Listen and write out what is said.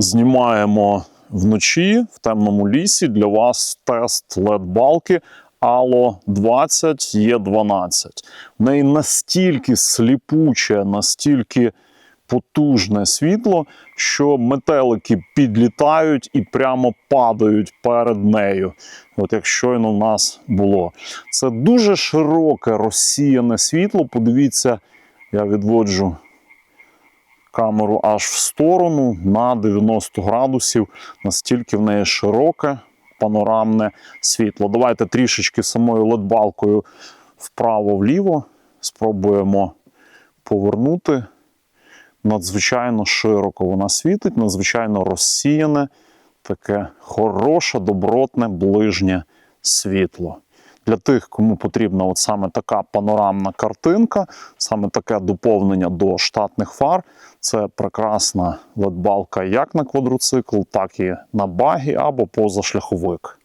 Знімаємо вночі в темному лісі. Для вас тест LED-балки Ало 20 є 12. В неї настільки сліпуче, настільки потужне світло, що метелики підлітають і прямо падають перед нею. От як щойно в нас було. Це дуже широке розсіяне світло. Подивіться, я відводжу камеру аж в сторону на 90 градусів, настільки в неї широке панорамне світло. Давайте трішечки самою ледбалкою вправо-вліво. Спробуємо повернути. Надзвичайно широко вона світить, надзвичайно розсіяне, таке хороше, добротне, ближнє світло. Для тих, кому потрібна от саме така панорамна картинка, саме таке доповнення до штатних фар, це прекрасна ледбалка як на квадроцикл, так і на багі або позашляховик.